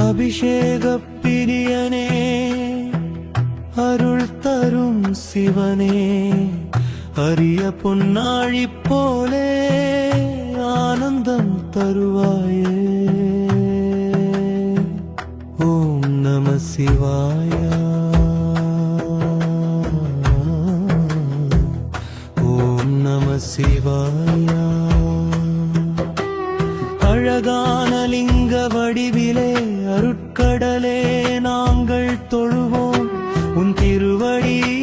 அபிஷேக பிரியனே அருள் தரும் சிவனே அரிய பொன்னாழி போலே ஆனந்தம் தருவாயே. ஓம் நம சிவாய நாங்கள் தொழுவோம். உன் திருவடி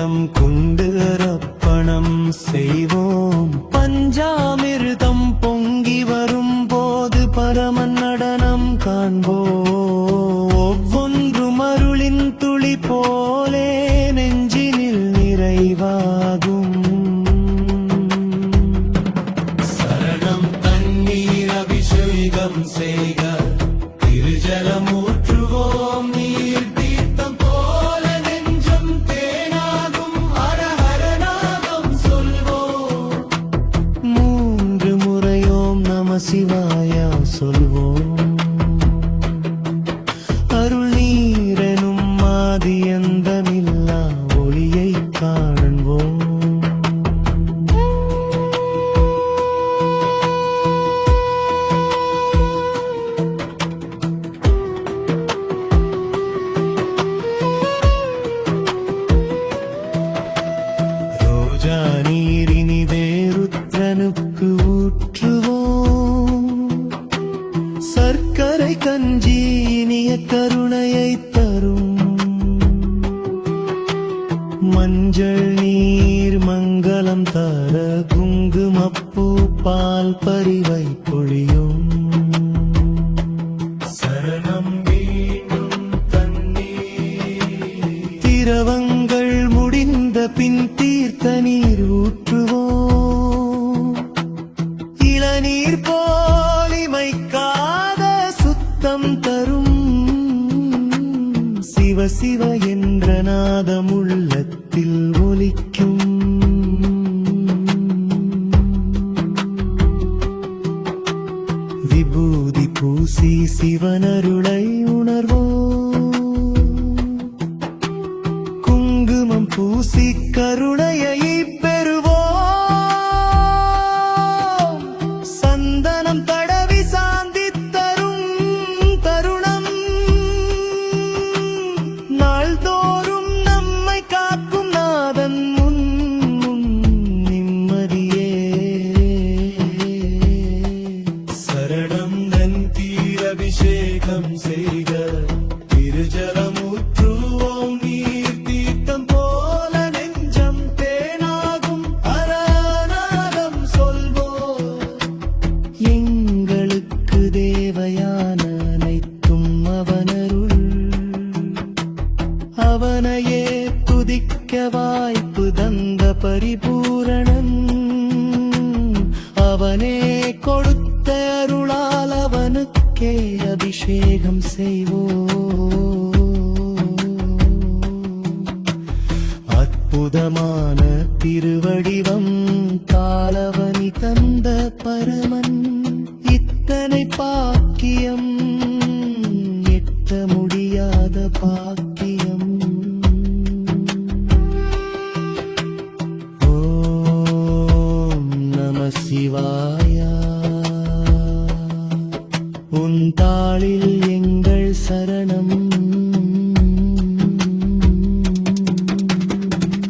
உள்ளம் கொண்டு ரப்பணம் செய்வோம். பஞ்சாமிர்தம் பொங்கி வரும் போது பரமன் நடனம் காண்போம். ஒவ்வொன்றும் அருளின் துளி போலே நெஞ்சினில் நிறைவாகும். சரணம் தண்ணீர் அபிஷேகம் செய்க. திருஜலமூற்றுவோம் நீர் முறையோம் நம கருணை கஞ்சி இனிய கருணையை தரும். மஞ்சள் நீர் மங்களம் தர குங்குமப்பூ பால் பறிவை பொழியும். என்ற நாதம் உள்ளத்தில் ஒலிக்கும். விபூதி பூசி சிவனருளை உணர்வோ குங்குமம் பூசி கருணையை பெறுவோம். சந்தனம் பரிபூரணன் அவனே கொடுத்த அருளால் அவனுக்கே அபிஷேகம் செய்வோ அற்புதமான திருவடிவம் தாளவனி தந்த பரமன் இத்தனை பாக்கியம் எட்ட முடியாத பாக்கியம்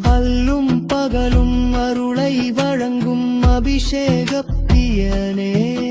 அல்லும் பகலும் அருளை வழங்கும் அபிஷேக பிரியனே.